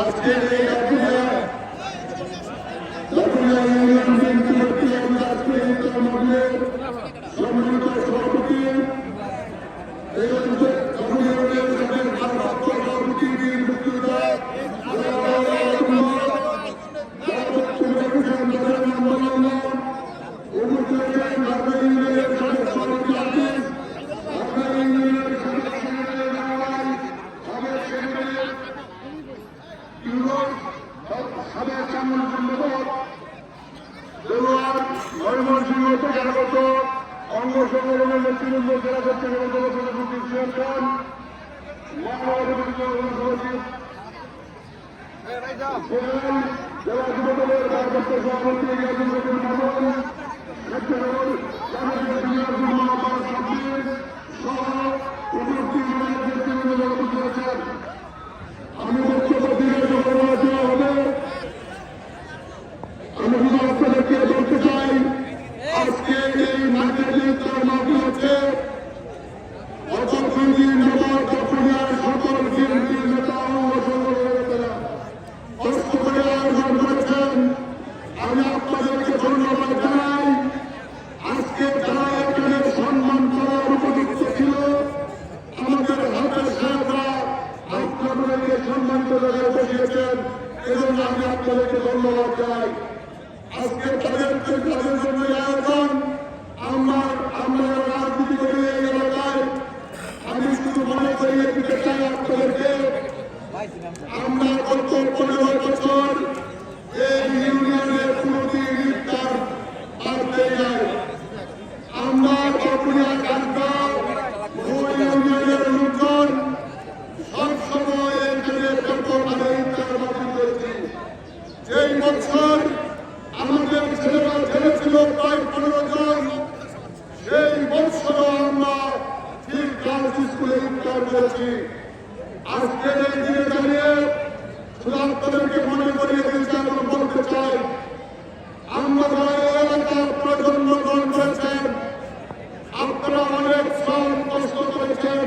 আজকের এই ইউরোপ সাবেক চামন সম্পাদক দেওয়ার ময়মনসিংহ উপজাগত অঙ্গ সংগঠনের নেতৃবৃন্দ জেলা সরকারের অন্তর্গত সচিব সিয়ার খান জেলা যুবদলের ভারপ্রাপ্ত সভাপতি গাজী সচিব মামুন সকলকে ধন্যবাদ জানাই আজকে তাদের তাদের জন্য যেই বছর আমাদের ছেলেরা ছেড়েছিল প্রায় পনেরো জন। সেই বছর আমরা ঠিক গার্লস স্কুলে ইফতার করেছি আজকের এই দিনে দাঁড়িয়ে শুধু আপনাদেরকে মনে করিয়ে দিয়েছি আমরা বলতে চাই, আমরা যারা এই এলাকার প্রজন্ম গ্রহণ করেছেন আপনারা অনেক শ্রম কষ্ট করেছেন।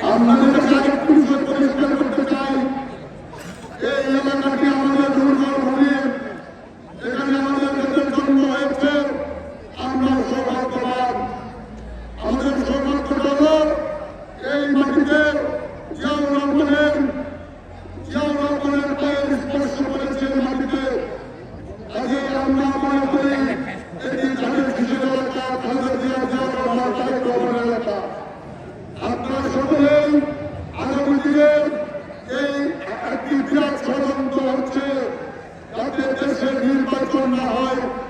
আমরা না হয়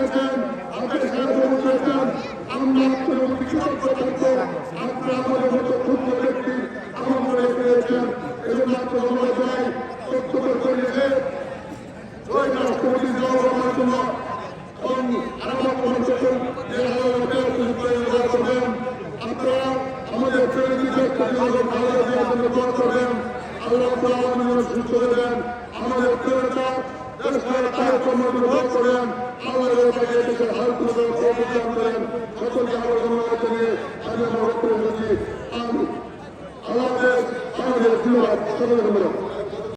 পেয়েছেন আমাদের সাহায্য করেছেন আমরা আপনার কৃতজ্ঞ থাকব আপনারা আমাদের মতো ক্ষুদ্র ব্যক্তি আমার মনে পেয়েছেন এজন্য আপনার আমরা চাই সত্য করিয়ে ওই রাষ্ট্রপতি জিয়াউর রহমান এবং আরামত মহাসচিব করবেন। আপনারা আমাদের প্রেরিত ভালো দেওয়ার জন্য দোয়া করবেন। আল্লাহ সুস্থ দেবেন আমাদের দোয়া করেন Santos, meu povo